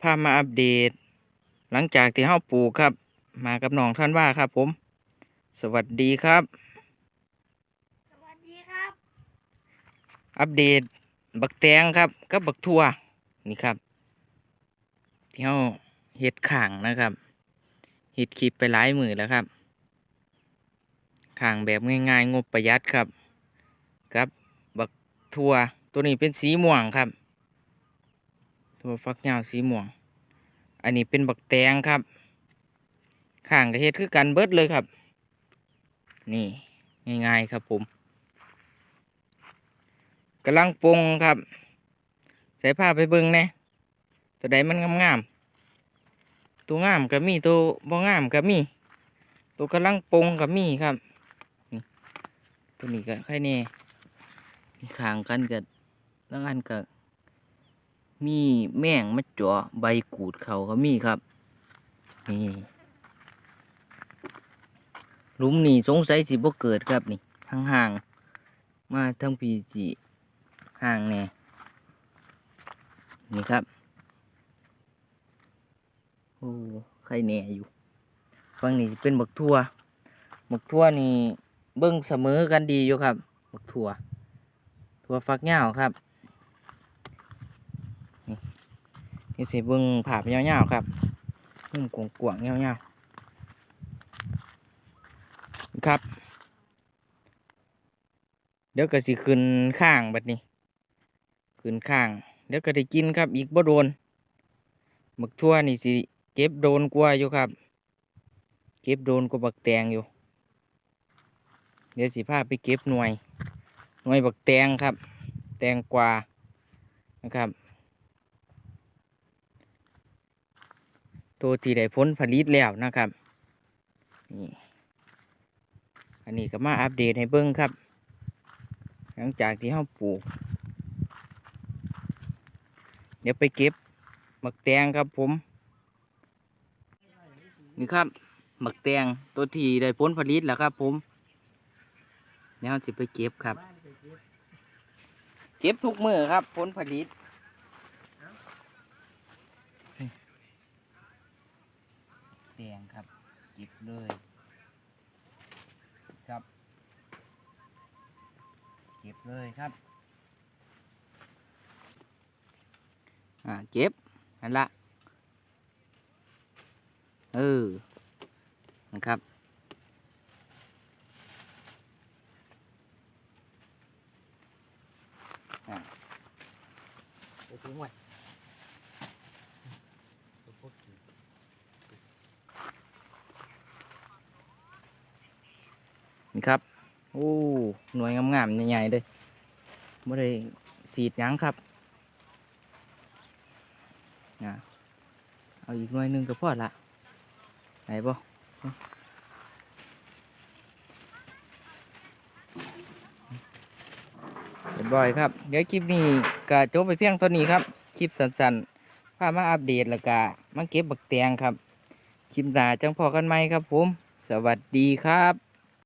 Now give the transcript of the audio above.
พามาอัปเดต หลังจากที่เฮาปลูกครับ มากับน้องท่านว่าครับ ผม สวัสดีครับ สวัสดีครับ อัปเดต บักแตงครับ กับบักทั่วนี่ครับ ที่เฮาเฮ็ดข่างนะครับเฮ็ดคลิปไปหลายมือแล้วครับข่างแบบง่ายๆงบประหยัดครับกับ บักทั่วตัวนี้เป็นสีม่วงครับ ถั่วฟักยาวสีม่วง อันนี้เป็นบักแตงครับข่างกับเฮ็ดคือกันเบิดเลยครับ นี่ง่ายๆครับผมกำลังปรุงครับ ใส่ผ้าไปเบิ่งแน่ตัวใดมันงามๆตัวงามก็มีตัวบ่งามก็มี ตัวกำลังปรุงก็มีครับตัวนี้ก็ใครแน่ข้างกันกับแล้วอันก็ มีแม่งมาจาะใบกูดเขาก็มีครับ นี่หลุมนี่สงสัยสิบ่เกิดครับนี่ห่าง มาทั้งปีจีห่างแน่นี่ครับโอ้ใครแน่อยู่ฝั่งนี้สิเป็นบักทั่วบักทั่วนี่เบิ่งเสมอกันดีอยู่ครับบักทั่วทั่วฟักยาครับ นี่สิเบิ่งภาพยาวๆครับมุมกวงๆยาวๆครับ เดี๋ยวก็สิขึ้นข้างแบัดนี้ขึ้นข้าง เดี๋ยวก็ได้กินครับ อีกบ่โดนบักทั่วนี่สิเก็บโดนกว่าอยู่ครับ เก็บโดนกว่าบักแตงอยู่ เดี๋ยวสิพาไปเก็บหน่วย หน่วยบักแตงครับ แตงกวานะครับ ตัวที่ได้ผลผลิตแล้วนะครับนี่อันนี้ก็มาอัปเดตให้เบิ้งครับ หลังจากที่เราปลูก เดี๋ยวไปเก็บหมักแตงครับผม นี่ครับหมักแตงตัวที่ได้ผลผลิตแล้วครับผมเดี๋ยวเราจะไปเก็บครับ เก็บทุกมือครับผลผลิต แด งครับเก็บเลยครับเก็บเลยครับอ่าเก็บนั่นละเออนะครับอ่าไปทิ้งไว้พวกกิน นี่ครับโอ้หน่วยงามๆใหญ่ๆเลยไม่ได้สีดยังครับอะเอาอีกหน่วยหนึ่งก็พอละไหนบ่เรียบร้อยครับ เดี๋ยวคลิปนี้ก็จบไปเพียงเท่านี้ครับ คลิปสั้นๆพามาอัปเดตแล้วก็มาเก็บบักแตงครับ คลิปหน้าจังพอกันไหมครับผม สวัสดีครับ